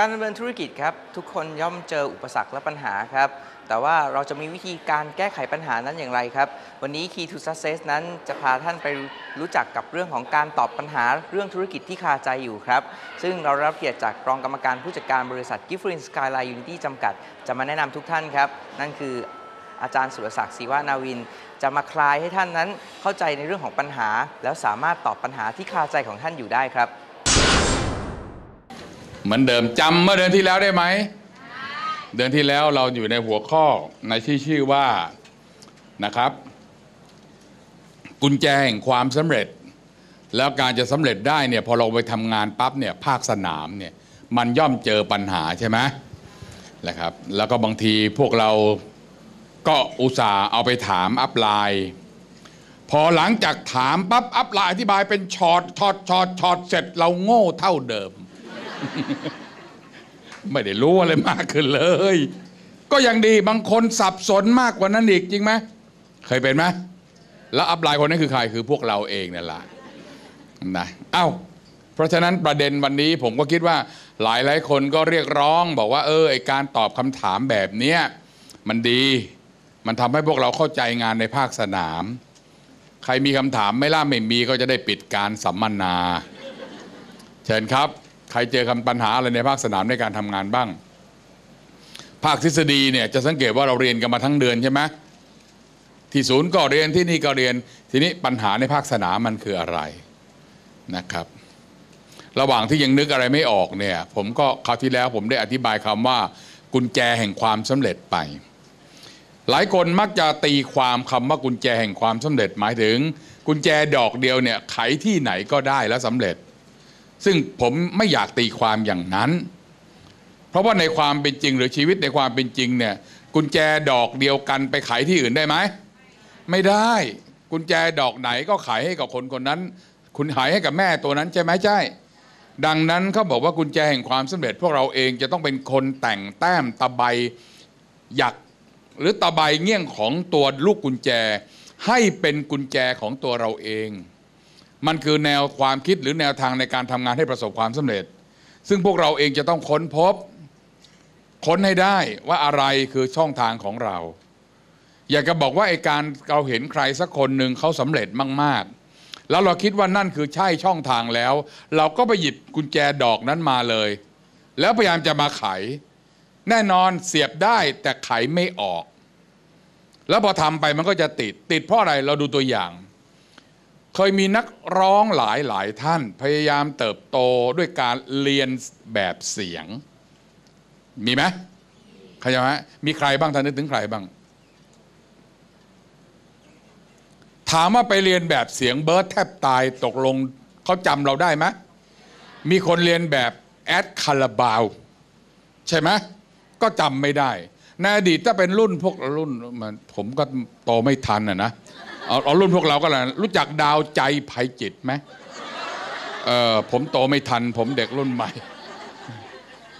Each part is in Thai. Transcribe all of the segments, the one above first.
การดำเนินธุรกิจครับทุกคนย่อมเจออุปสรรคและปัญหาครับแต่ว่าเราจะมีวิธีการแก้ไขปัญหานั้นอย่างไรครับ วันนี้ Key to Success นั้นจะพาท่านไปรู้จักกับเรื่องของการตอบปัญหาเรื่องธุรกิจที่คาใจอยู่ครับ ซึ่งเรารับเกียรติจากรองกรรมการผู้จัดการบริษัท g i f f r i n Skyline Unity จำกัด จะมาแนะนำทุกท่านครับ นั่นคืออาจารย์สุรศักดิ์ศรีวานาวิน จะมาคลายให้ท่านนั้นเข้าใจในเรื่องของปัญหา แล้วสามารถตอบปัญหาที่คาใจของท่านอยู่ได้ครับ เหมือนเดิมจำเมื่อเดือนที่แล้วได้ไหม เดือนที่แล้วเราอยู่ในหัวข้อในที่ชื่อว่านะครับ กุญแจแห่งความสำเร็จ แล้วการจะสำเร็จได้เนี่ยพอเราไปทำงานปั๊บเนี่ยภาคสนามเนี่ยมันย่อมเจอปัญหาใช่ไหมนะครับ แล้วก็บางทีพวกเราก็อุตส่าห์เอาไปถามอัพไลน์พอหลังจากถามปั๊บอัพไลน์อธิบายเป็นช็อตช็อตช็อตช็อตเสร็จเราโง่เท่าเดิม ไม่ได้รู้อะไรมากขึ้นเลย ก็ยังดีบางคนสับสนมากกว่านั้นอีกจริงไหมเคยเป็นไหมแล้วอัพไลน์คนนั้นคือใครคือพวกเราเองนั่นแหละนะเอ้าเพราะฉะนั้นประเด็นวันนี้ผมก็คิดว่าหลายหลายคนก็เรียกร้อง บอกว่า เออไอการตอบคำถามแบบเนี้ยมันดี มันทำให้พวกเราเข้าใจงานในภาคสนาม ใครมีคำถามไม่ล่าไม่มีก็จะได้ปิดการสัมมนา เชิญครับ ใครเจอคำปัญหาอะไรในภาคสนามในการทำงานบ้าง ภาคทฤษฎีเนี่ยจะสังเกตว่าเราเรียนกันมาทั้งเดือนใช่ไหมที่ศูนย์ก็เรียนที่นี่ก็เรียน ทีนี้ปัญหาในภาคสนามมันคืออะไรนะครับ ระหว่างที่ยังนึกอะไรไม่ออกเนี่ยผมก็คราวที่แล้วผมได้อธิบายคำว่ากุญแจแห่งความสำเร็จไป หลายคนมักจะตีความคำว่ากุญแจแห่งความสำเร็จหมายถึง กุญแจดอกเดียวเนี่ยไขที่ไหนก็ได้แล้วสำเร็จ ซึ่งผมไม่อยากตีความอย่างนั้น เพราะว่าในความเป็นจริงหรือชีวิตในความเป็นจริงเนี่ยกุญแจดอกเดียวกันไปขายที่อื่นได้ไหม ไม่ได้กุญแจดอกไหนก็ขายให้กับคนคนนั้น คุณขายให้กับแม่ตัวนั้นใช่ไหมใช่ ดังนั้นเขาบอกว่ากุญแจแห่งความสำเร็จ พวกเราเองจะต้องเป็นคนแต่งแต้มตะไบหยักหรือตะไบเงี้ยงของตัวลูกกุญแจ ให้เป็นกุญแจของตัวเราเอง มันคือแนวความคิดหรือแนวทางในการทำงานให้ประสบความสำเร็จ ซึ่งพวกเราเองจะต้องค้นพบ ค้นให้ได้ว่าอะไรคือช่องทางของเรา อยากจะบอกว่าไอการเราเห็นใครสักคนหนึ่งเขาสำเร็จมาก ๆ แล้วเราคิดว่านั่นคือใช่ช่องทางแล้ว เราก็ไปหยิบกุญแจดอกนั้นมาเลย แล้วพยายามจะมาไข แน่นอนเสียบได้แต่ไขไม่ออก แล้วพอทำไปมันก็จะติด ติดเพราะอะไรเราดูตัวอย่าง เคยมีนักร้องหลายหลายท่าน พยายามเติบโตด้วยการเรียนแบบเสียง มีไหมใครจไหมมีใครบ้างท่านนึกถึงใครบ้าง ถามว่าไปเรียนแบบเสียงเบิร์ดแทบตายตกลงเขาจำเราได้ไหมมีคนเรียนแบบแอดคาราบาวใช่ไหมก็จำไม่ได้ในอดีตถ้าเป็นรุ่นพวกรุ่นมันผมก็โตไม่ทันอะนะ เอาเอารุ่นพวกเราก็แล้วรู้จักดาวใจภัยจิตไหมเออผมโตไม่ทัน ผมเด็กรุ่นใหม่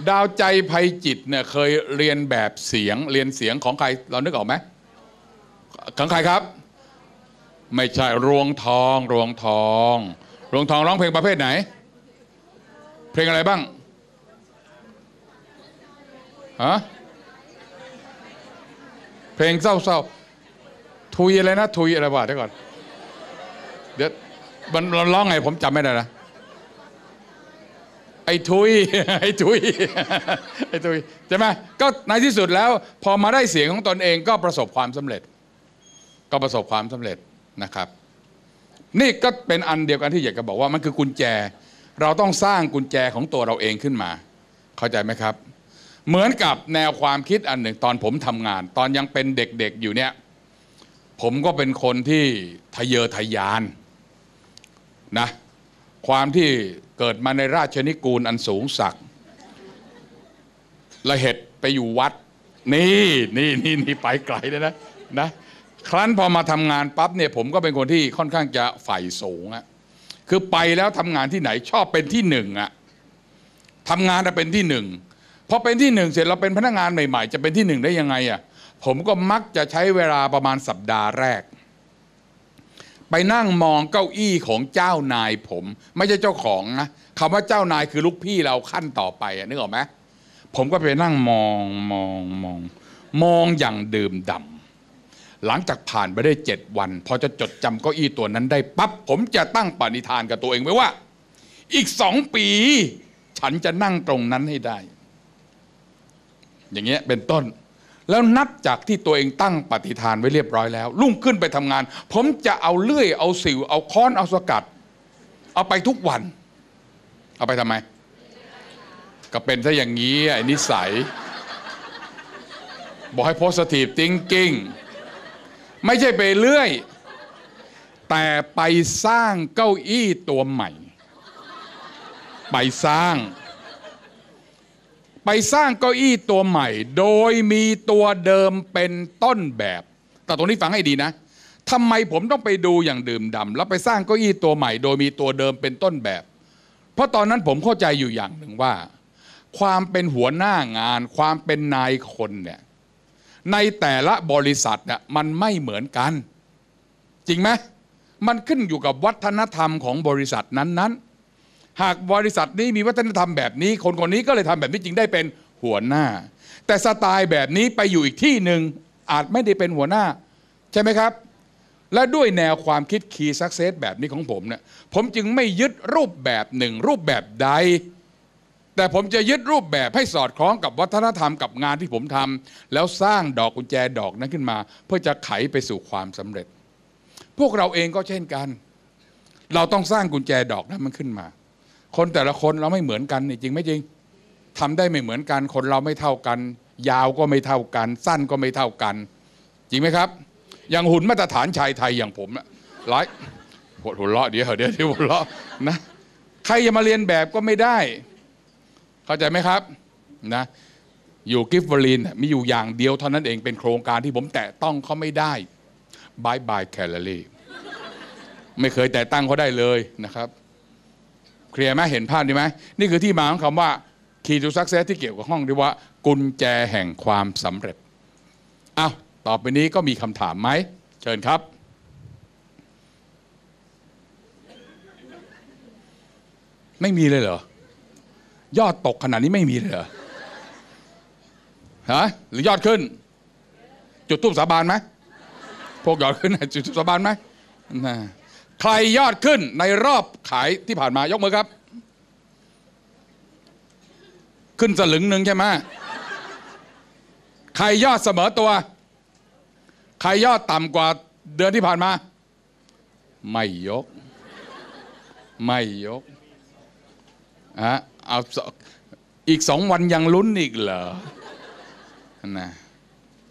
ดาวใจภัยจิตเนี่ยเคยเรียนแบบเสียง เรียนเสียงของใครเรานึกออกไหมของใครครับ ไม่ใช่รวงทองรวงทองรวงทองร้องเพลงประเภทไหน เพลงอะไรบ้างฮะเพลงเศร้าๆ ทุยอะไรนะทุยอะไรวะเดี๋ยวก่อน เดี๋ยวมันร้องไงผมจำไม่ได้นะไอ้ทุยไอ้ทุยไอ้ทุยใช่ไหมก็ในที่สุดแล้ว พอมาได้เสียงของตนเองก็ประสบความสำเร็จ ก็ประสบความสำเร็จนะครับ นี่ก็เป็นอันเดียวกันที่อยากจะบอกว่ามันคือกุญแจ เราต้องสร้างกุญแจของตัวเราเองขึ้นมา เข้าใจไหมครับ เหมือนกับแนวความคิดอันหนึ่งตอนผมทำงาน ตอนยังเป็นเด็กๆอยู่เนี่ย ผมก็เป็นคนที่ทะเยอทะยานนะความที่เกิดมาในราชนิกูลอันสูงศักละเหตุไปอยู่วัด นี่นี่นี่นี่ไปไกลเลยนะนะครั้นพอมาทำงานปั๊บเนี่ยผมก็เป็นคนที่ค่อนข้างจะใฝ่สูงอะคือไปแล้วทำงานที่ไหนชอบเป็นที่หนึ่งอะทำงานจะเป็นที่หนึ่งพอเป็นที่หนึ่งเสร็จเราเป็นพนักงานใหม่ๆ จะเป็นที่หนึ่งได้ยังไงอะ ผมก็มักจะใช้เวลาประมาณสัปดาห์แรก ไปนั่งมองเก้าอี้ของเจ้านายผม ไม่ใช่เจ้าของนะคำว่าเจ้านายคือลูกพี่เราขั้นต่อไปนึกออกไหมผมก็ไปนั่งมองมองมอง มองอย่างดื่มด่ำหลังจากผ่านไปได้เจ็ดวัน พอจะจดจำเก้าอี้ตัวนั้นได้ปั๊บผมจะตั้งปณิธานกับตัวเองไว้ว่า อีกสองปี ฉันจะนั่งตรงนั้นให้ได้ อย่างเงี้ยเป็นต้น แล้วนับจากที่ตัวเองตั้งปฏิฐานไว้เรียบร้อยแล้วรุ่งขึ้นไปทำงาน ผมจะเอาเลื่อย เอาสิว เอาค้อน เอาสกัด เอาไปทุกวัน เอาไปทำไม ก็เป็นซะอย่างนี้ไอ้นิสัย บอกให้ positive thinking ไม่ใช่ไปเลื่อย แต่ไปสร้างเก้าอี้ตัวใหม่ ไปสร้าง ไปสร้างเก้าอี้ตัวใหม่ โดยมีตัวเดิมเป็นต้นแบบ แต่ตรงนี้ฟังให้ดีนะทำไมผมต้องไปดูอย่างดื่มดำแล้วไปสร้างเก้าอี้ตัวใหม่ โดยมีตัวเดิมเป็นต้นแบบ เพราะตอนนั้นผมเข้าใจอยู่อย่างหนึ่งว่า ความเป็นหัวหน้างาน ความเป็นนายคนเนี่ยในแต่ละบริษัทเนี่ยมันไม่เหมือนกัน จริงไหมมันขึ้นอยู่กับวัฒนธรรมของบริษัทนั้นๆ หากบริษัทนี้มีวัฒนธรรมแบบนี้ คนคนนี้ก็เลยทำแบบนี้จึงได้เป็นหัวหน้า แต่สไตล์แบบนี้ไปอยู่อีกที่หนึ่งอาจไม่ได้เป็นหัวหน้า ใช่ไหมครับ และด้วยแนวความคิด Key Success แบบนี้ของผมเนี่ยผมจึงไม่ยึดรูปแบบหนึ่งรูปแบบใด แต่ผมจะยึดรูปแบบให้สอดคล้องกับวัฒนธรรมกับงานที่ผมทำแล้วสร้างดอกกุญแจดอกนั้นขึ้นมา เพื่อจะไขไปสู่ความสำเร็จ พวกเราเองก็เช่นกัน เราต้องสร้างกุญแจดอกนั้นมันขึ้นมา คนแต่ละคนเราไม่เหมือนกันนี่จริงไหมจริงทำได้ไม่เหมือนกัน คนเราไม่เท่ากัน ยาวก็ไม่เท่ากัน สั้นก็ไม่เท่ากัน จริงไหมครับ อย่างหุ่นมาตรฐานชายไทยอย่างผมนะหลายหัวหัวเราะเดี๋ยวเดี๋ยวเดี๋ยวหัวเราะนะใครจะมาเรียนแบบก็ไม่ได้ เข้าใจไหมครับนะอยู่กิฟต์วอลีนมีอยู่อย่างเดียวเท่านั้นเองเป็นโครงการที่ผมแตะต้องเขาไม่ได้บายบายแคลอรี่ไม่เคยแตะตั้งเขาได้เลยนะครับ เคลียร์ไหมเห็นภาพดีไหมนี่คือที่มาของคำว่า key to success ที่เกี่ยวกับห้องที่ว่ากุญแจแห่งความสำเร็จอ้าวต่อไปนี้ก็มีคำถามไหม เชิญครับ ไม่มีเลยเหรอ ยอดตกขนาดนี้ไม่มีเลยเหรอฮะหรือยอดขึ้น จุดทูบสาบานไหมพวกยอดขึ้นจุดทูบสาบานไหมนะ ใครยอดขึ้นในรอบขายที่ผ่านมายกมือครับ ขึ้นสลึงหนึ่งใช่ไหมใครยอดเสมอตัว ใครยอดต่ำกว่าเดือนที่ผ่านมา ไม่ยก ไม่ยกอะเอาอีกสองวันยังลุ้นอีกเหรอนะ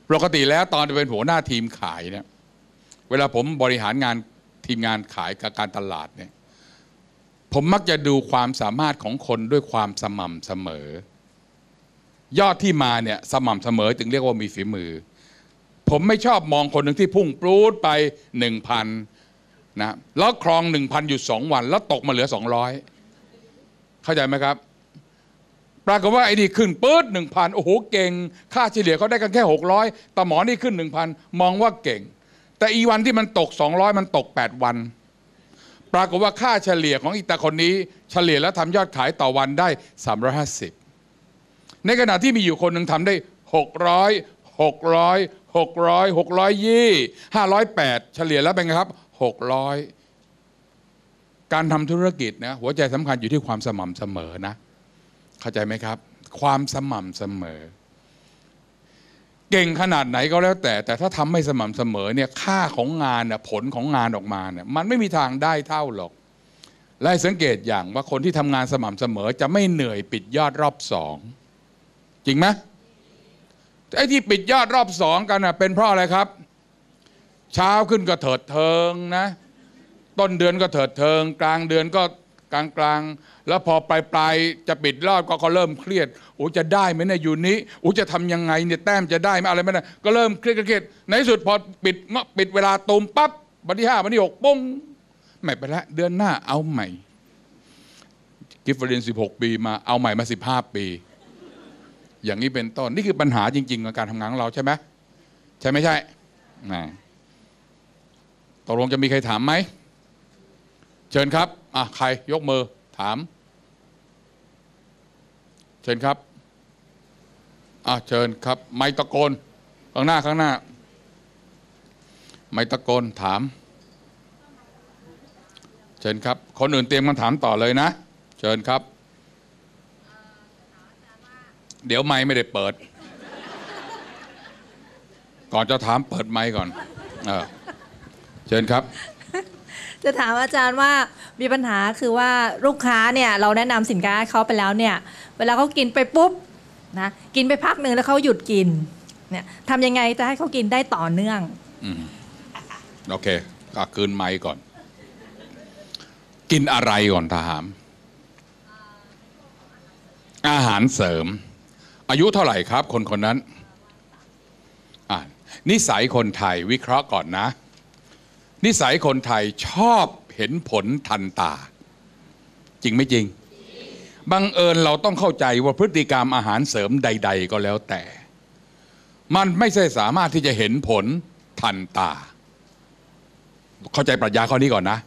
ปกติแล้วตอนเป็นหัวหน้าทีมขายเนี่ย เวลาผมบริหารงาน ทีมงานขายกับการตลาดเนี่ยผมมักจะดูความสามารถของคนด้วยความสม่ำเสมอ ยอดที่มาเนี่ยสม่ำเสมอจึงเรียกว่ามีฝีมือ ผมไม่ชอบมองคนหนึ่งที่พุ่งปรูดไปหนึ่งพันนะแล้วครองหนึ่งพันอยู่สองวัน แล้วตกมาเหลือสองร้อยเข้าใจไหมครับปรากฏว่าไอ้นี่ขึ้นปื๊ดหนึ่งพันโอ้โหเก่ง ค่าเฉลี่ยเขาได้กันแค่หกร้อยแต่หมอนี่ขึ้นหนึ่งพันมองว่าเก่ง แต่อีวันที่มันตกสองร้อยมันตกแปดวัน ปรากฏว่าค่าเฉลี่ยของอีตาคนนี้เฉลี่ยแล้วทำยอดขายต่อวันได้สามร้อยห้าสิบในขณะที่มีอยู่คนหนึ่งทำได้หกร้อยหกร้อยหกร้อยหกร้อยยี่ห้าร้อยแปดเฉลี่ยแล้วเป็นไงครับหกร้อยการทำธุรกิจนะหัวใจสำคัญอยู่ที่ความสม่ำเสมอนะ เข้าใจไหมครับ ความสม่ำเสมอ เก่งขนาดไหนก็แล้วแต่ แต่ถ้าทำไม่สม่ำเสมอเนี่ยค่าของงานน่ผลของงานออกมาเนี่ยมันไม่มีทางได้เท่าหรอก และสังเกตอย่างว่าคนที่ทำงานสม่ำเสมอ จะไม่เหนื่อยปิดยอดรอบสองจริงไหมไอ้ที่ปิดยอดรอบสองกันน่ะเป็นเพราะอะไรครับ เช้าขึ้นก็เถิดเทิงนะ ต้นเดือนก็เถิดเทิง กลางเดือนก็ กลางๆ แล้วพอปลายปลายๆจะปิดรอบก็เขาเริ่มเครียดโอ้จะได้ไหมเนี่ยอยู่นี้โอ้จะทำยังไงเนี่ยแต้มจะได้ไหมอะไรไหมนะก็เริ่มเครียดเครียดในสุดพอปิดเงาะปิดเวลาตูมปั๊บวันที่ห้าวันที่หกปุ้งไม่ไปละเดือนหน้าเอาใหม่กิฟเฟอร์เรนสิบหกปีมาเอาใหม่มาสิบห้าปี อย่างนี้เป็นต้นนี่คือปัญหาจริงๆของการทำงานของเราใช่ไหมใช่ไม่ใช่ตกลงจะมีใครถามไหม เชิญครับ อะใครยกมือถาม เชิญครับอะเชิญครับ ไมค์ตะโกนข้างหน้าข้างหน้า ไมค์ตะโกนถาม เชิญครับ คนอื่นเตรียมคำถามต่อเลยนะ เชิญครับ เดี๋ยวไมค์ไม่ได้เปิด ก่อนจะถามเปิดไมค์ก่อนเออเชิญครับ จะถามอาจารย์ว่ามีปัญหาคือว่าลูกค้าเนี่ยเราแนะนำสินค้าเขาไปแล้วเนี่ยเวลาเขากินไปปุ๊บนะกินไปพักหนึ่งแล้วเขาหยุดกินเนี่ยทำยังไงจะให้เขากินได้ต่อเนื่องโอเคก็คืนไมค์ก่อน กินอะไรก่อนถามอาหารเสริม อายุเท่าไหร่ครับ คนคนนั้นนิสัยคนไทยวิเคราะห์ก่อนนะ นิสัยคนไทยชอบเห็นผลทันตา จริงไม่จริง บังเอิญเราต้องเข้าใจว่าพฤติกรรมอาหารเสริมใด ๆ ก็แล้วแต่ มันไม่ใช่สามารถที่จะเห็นผลทันตา เข้าใจปรัชญาข้อนี้ก่อนนะ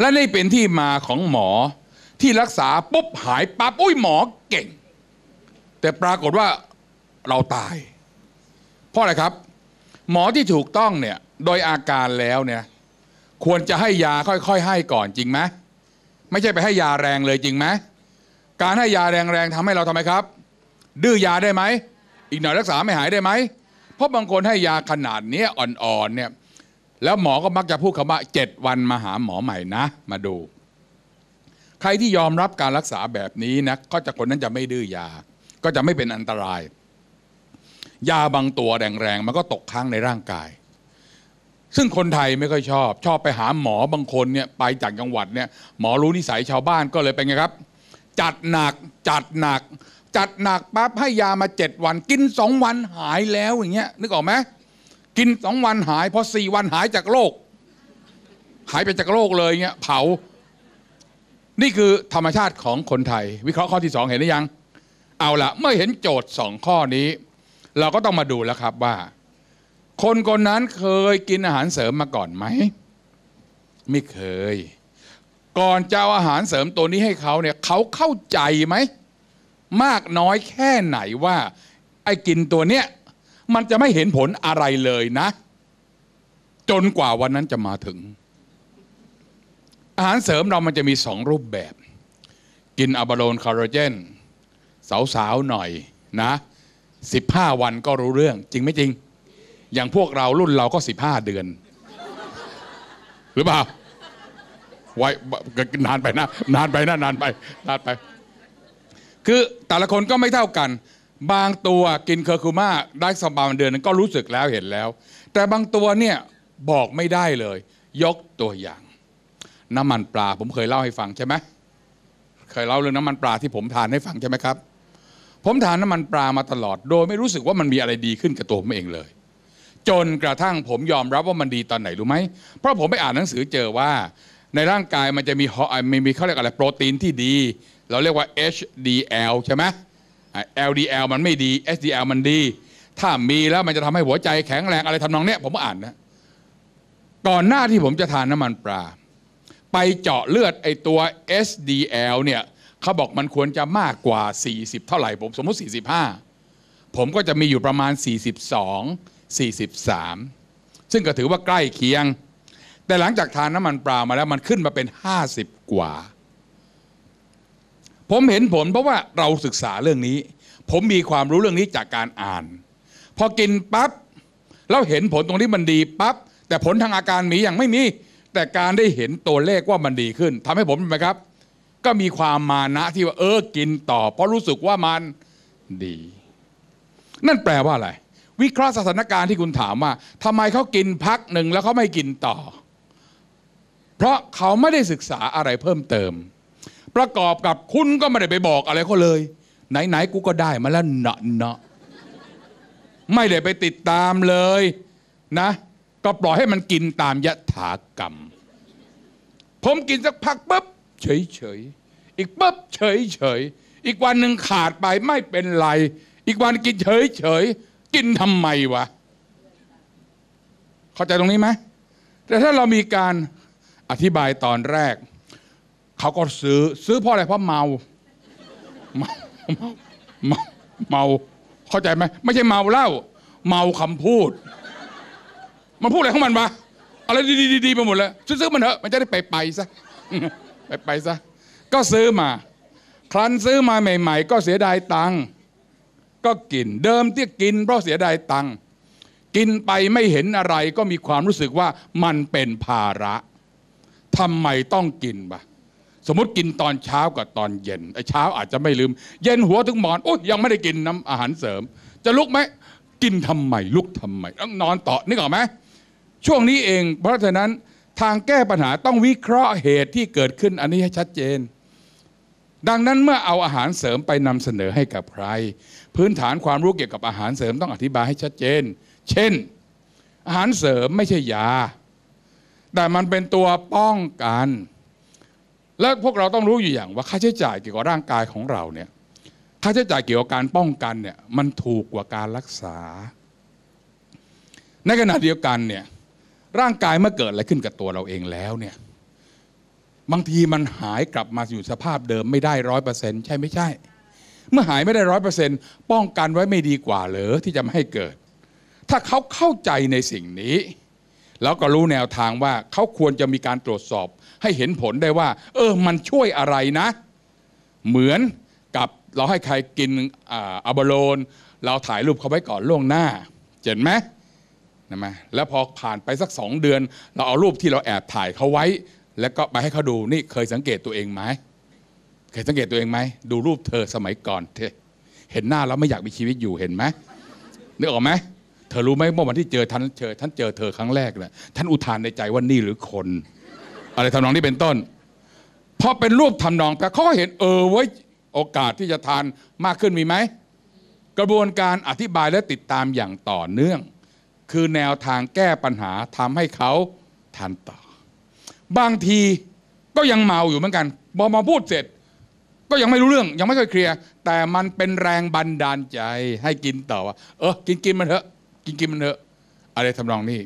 และนี่เป็นที่มาของหมอที่รักษาปุ๊บหายปั๊บอุ้ยหมอเก่ง แต่ปรากฏว่าเราตาย เพราะอะไรครับ หมอที่ถูกต้องเนี่ยโดยอาการแล้วเนี่ย ควรจะให้ยาค่อยๆ ให้ก่อนจริงไหมไม่ใช่ไปให้ยาแรงเลยจริงไหมการให้ยาแรงๆทำให้เราทำไมครับ ดื้อยาได้ไหมอีกหน่อยรักษาไม่หายได้ไหมเพราะบางคนให้ยาขนาดนี้อ่อนๆเนี่ยแล้วหมอก็มักจะพูดคำว่าเจ็ดวันมาหาหมอใหม่นะ มาดู ใครที่ยอมรับการรักษาแบบนี้นะก็จะคนนั้นจะไม่ดื้อยา ก็จะไม่เป็นอันตราย ยาบางตัวแรงๆมันก็ตกค้างในร่างกาย ซึ่งคนไทยไม่ค่อยชอบ ชอบไปหาหมอบางคนเนี่ยไปจากจังหวัดเนี่ยหมอรู้นิสัยชาวบ้านก็เลยเป็นไงครับ จัดหนักจัดหนัก จัดหนักปั๊บให้ยามาเจ็ดวัน กินสองวันหายแล้วอย่างเงี้ยนึกออกไหมกินสองวันหายพอสี่วันหายจากโรคหายไปจากโรคเลยเงี้ยเผา นี่คือธรรมชาติของคนไทย วิเคราะห์ข้อที่สองเห็นหรือยัง เอาละเมื่อเห็นโจทย์สองข้อนี้ เราก็ต้องมาดูแล้วครับว่า คนคนนั้นเคยกินอาหารเสริมมาก่อนไหม ไม่เคย ก่อนจะเอาอาหารเสริมตัวนี้ให้เขาเนี่ยเขาเข้าใจไหม มากน้อยแค่ไหนว่า ไอ้กินตัวเนี้ยมันจะไม่เห็นผลอะไรเลยนะ จนกว่าวันนั้นจะมาถึง อาหารเสริมเรามันจะมีสองรูปแบบ กินอะบาโลนคาร์โบเจนสาวๆหน่อยนะ 15 วันก็รู้เรื่องจริงไม่จริง อย่างพวกเรารุ่นเราก็ 15 เดือน หรือเปล่าไว้นานไปนะ นานไปนะนานไปนานไป คือแต่ละคนก็ไม่เท่ากัน บางตัวกินเคอร์คูมาได้สกประมาณเดือนนึงก็รู้สึกแล้วเห็นแล้ว แต่บางตัวเนี่ยบอกไม่ได้เลย ยกตัวอย่าง น้ำมันปลาผมเคยเล่าให้ฟังใช่ไหมเคยเล่าเรื่องน้ำมันปลาที่ผมทานให้ฟังใช่ไหมครับ ผมทานน้ำมันปลามาตลอด โดยไม่รู้สึกว่ามันมีอะไรดีขึ้นกับตัวผมเองเลย จนกระทั่งผมยอมรับว่ามันดีตอนไหนรู้ไหม เพราะผมไปอ่านหนังสือเจอว่า ในร่างกายมันจะมีฮอมีมีเขาเรียกอะไรโปรตีนที่ดี เราเรียกว่า HDL ใช่ไหม LDL มันไม่ดี HDL มันดี ถ้ามีแล้วมันจะทำให้หัวใจแข็งแรงอะไรทำนองเนี้ยผมก็อ่านนะก่อนหน้าที่ผมจะทานน้ำมันปลาไปเจาะเลือดไอตัว SDL เนี่ยเขาบอกมันควรจะมากกว่า 40 เท่าไหร่ผมสมมติ 45 ผมก็จะมีอยู่ประมาณ 42 43 ซึ่งก็ถือว่าใกล้เคียง แต่หลังจากทานน้ำมันปลามาแล้วมันขึ้นมาเป็น 50 กว่า ผมเห็นผลเพราะว่าเราศึกษาเรื่องนี้ ผมมีความรู้เรื่องนี้จากการอ่าน พอกินปั๊บแล้วเห็นผลตรงนี้มันดีปั๊บแต่ผลทางอาการมีอย่างไม่มี แต่การได้เห็นตัวเลขว่ามันดีขึ้นทำให้ผมเป็นไหมครับ ก็มีความมานะที่ว่าเออกินต่อ เพราะรู้สึกว่ามันดี นั่นแปลว่าอะไร วิเคราะห์สถานการณ์ที่คุณถามว่าทำไมเขากินพักหนึ่งแล้วเขาไม่กินต่อ เพราะเขาไม่ได้ศึกษาอะไรเพิ่มเติม ประกอบกับคุณก็ไม่ได้ไปบอกอะไรเขาเลย ไหนๆกูก็ได้มาแล้วเนาะเนาะไม่ได้ไปติดตามเลยนะ ก็ปล่อยให้มันกินตามยถากรรม ผมกินสักพักปุ๊บเฉยเฉยๆอีกปุ๊บเฉยเฉยๆอีกวันหนึ่งขาดไปไม่เป็นไร อีกวันกินเฉยเฉยๆ กินทำไมวะ เข้าใจตรงนี้ไหมแต่ถ้าเรามีการอธิบายตอนแรก เขาก็ซื้อซื้อเพราะอะไรเพราะเมาเมาเมาเมาเข้าใจไหมไม่ใช่เมาเหล้าเมาคำพูด มันพูดอะไรของมันวะอะไรดีๆๆไปหมดเลยซื้อๆมันเถอะมันจะได้ไปไปๆซะไปไปๆซะก็ซื้อมา ครั้นซื้อมาใหม่ ๆ ก็เสียดายตังค์ ก็กิน เดิมที่กินเพราะเสียดายตังค์กินไปไม่เห็นอะไรก็มีความรู้สึกว่ามันเป็นภาระทำไมต้องกินบะสมมติกินตอนเช้ากับตอนเย็นไอ้เช้าอาจจะไม่ลืม เย็นหัวถึงหมอนโอ้ยยังไม่ได้กินน้ำอาหารเสริม จะลุกไหมกินทำไมลุกทำไมต้องนอนต่อนึกออกไหมช่วงนี้เอง เพราะฉะนั้นทางแก้ปัญหาต้องวิเคราะห์เหตุที่เกิดขึ้นอันนี้ให้ชัดเจน ดังนั้นเมื่อเอาอาหารเสริมไปนำเสนอให้กับใคร พื้นฐานความรู้เกี่ยวกับอาหารเสริมต้องอธิบายให้ชัดเจน เช่น อาหารเสริมไม่ใช่ยา แต่มันเป็นตัวป้องกัน และพวกเราต้องรู้อยู่อย่างว่าค่าใช้จ่ายเกี่ยวกับร่างกายของเราเนี่ยค่าใช้จ่ายเกี่ยวกับการป้องกันเนี่ยมันถูกกว่าการรักษา ในขณะเดียวกันเนี่ยร่างกายเมื่อเกิดอะไรขึ้นกับตัวเราเองแล้วเนี่ย บางทีมันหายกลับมาอยู่สภาพเดิมไม่ได้ร้อยเปอร์เซ็นต์ใช่ไม่ใช่ เมื่อหายไม่ได้ร้อยเปอร์เซ็นต์ป้องกันไว้ไม่ดีกว่าเหรอที่จะไม่ให้เกิด ถ้าเขาเข้าใจในสิ่งนี้ แล้วก็รู้แนวทางว่าเขาควรจะมีการตรวจสอบ ให้เห็นผลได้ว่า เออ มันช่วยอะไรนะ เหมือนกับเราให้ใครกินอะบโลน เราถ่ายรูปเขาไว้ก่อนล่วงหน้าเห็นไหมนะมแล้วพอผ่านไปสักสองเดือน เราเอารูปที่เราแอบถ่ายเขาไว้ แล้วก็ไปให้เขาดูนี่เคยสังเกตตัวเองไหมเคยสังเกตตัวเองไหมดูรูปเธอสมัยก่อนเธอเห็นหน้าแล้วไม่อยากมีชีวิตอยู่เห็นไหมนึกออกไหมเธอรู้ไหมเมื่อวันที่เจอท่านเจอท่านเจอเธอครั้งแรกเลยท่านอุทานในใจว่านี่หรือคน อะไรทำนองนี้เป็นต้นพอเป็นรูปทำนองแต่เขาก็เห็นเออไว้ยโอกาสที่จะทานมากขึ้นมีไหมกระบวนการอธิบายและติดตามอย่างต่อเนื่อง คือแนวทางแก้ปัญหาทำให้เขาทานต่อ บางทีก็ยังเมาอยู่เหมือนกันพอมาพูดเสร็จ ก็ยังไม่รู้เรื่อง ยังไม่เคยเคลียร์ แต่มันเป็นแรงบันดาลใจให้กินต่อว่าเออกินกินมันเถอะ กินกินมันเถอะ อะไรทำนองนี้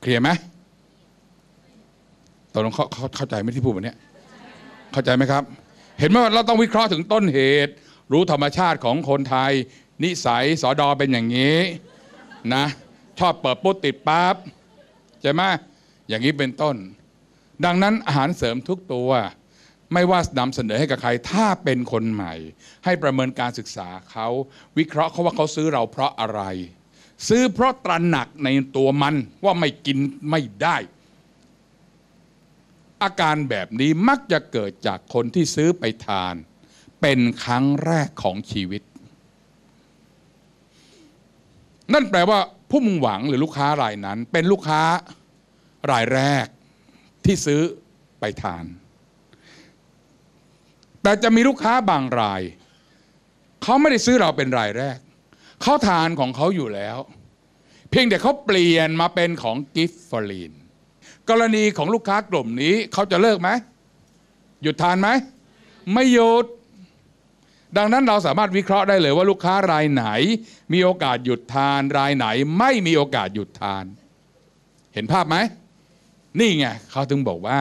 เคลียร์ไหมตกลงเขาเขาเข้าใจไหมที่พูดแบบนี้เข้าใจไหมครับ เห็นไหมว่าเราต้องวิเคราะห์ถึงต้นเหตุ รู้ธรรมชาติของคนไทย นิสัยสอดอเป็นอย่างนี้ นะ ชอบเปิดปุ๊บติดปั๊บใช่ไหม อย่างนี้เป็นต้น ดังนั้นอาหารเสริมทุกตัว ไม่ว่านำเสนอให้กับใครถ้าเป็นคนใหม่ ให้ประเมินการศึกษาเขาวิเคราะห์เขาว่าเขาซื้อเราเพราะอะไร ซื้อเพราะตระหนักในตัวมันว่าไม่กินไม่ได้ อาการแบบนี้มักจะเกิดจากคนที่ซื้อไปทาน เป็นครั้งแรกของชีวิต นั่นแปลว่าผู้มุ่งหวังหรือลูกค้ารายนั้นเป็นลูกค้า รายแรกที่ซื้อไปทาน แต่จะมีลูกค้าบางราย เขาไม่ได้ซื้อเราเป็นรายแรก เขาทานของเขาอยู่แล้ว เพียงแต่เขาเปลี่ยนมาเป็นของกิฟฟอรีนกรณีของลูกค้ากลุ่มนี้เขาจะเลิกไหม หยุดทานไหม ไม่หยุด ดังนั้นเราสามารถวิเคราะห์ได้เลยว่าลูกค้ารายไหน มีโอกาสหยุดทานรายไหน ไม่มีโอกาสหยุดทาน เห็นภาพไหม นี่ไงเขาถึงบอกว่า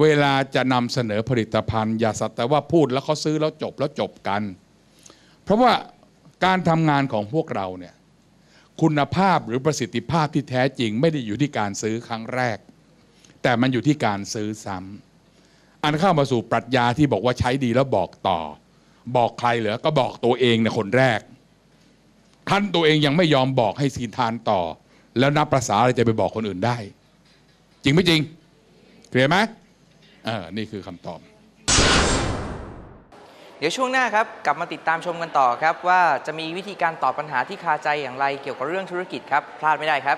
เวลาจะนำเสนอผลิตภัณฑ์อย่าสักแต่ว่าพูดแล้วเขาซื้อแล้วจบแล้วจบกัน เพราะว่าการทำงานของพวกเราเนี่ยคุณภาพหรือประสิทธิภาพที่แท้จริง ไม่ได้อยู่ที่การซื้อครั้งแรก แต่มันอยู่ที่การซื้อซ้ำอันเข้ามาสู่ปรัชญาที่บอกว่าใช้ดีแล้วบอกต่อ บอกใครเหรอก็บอกตัวเองในคนแรกท่านตัวเองยังไม่ยอมบอกให้ซีนทานต่อ แล้วนับประษาอะไรจะไปบอกคนอื่นได้ จริงไม่จริงเคลียร์ไหมเออนี่คือคำตอบ เดี๋ยวช่วงหน้าครับ กลับมาติดตามชมกันต่อครับ ว่าจะมีวิธีการตอบปัญหาที่คาใจอย่างไรเกี่ยวกับเรื่องธุรกิจครับ พลาดไม่ได้ครับ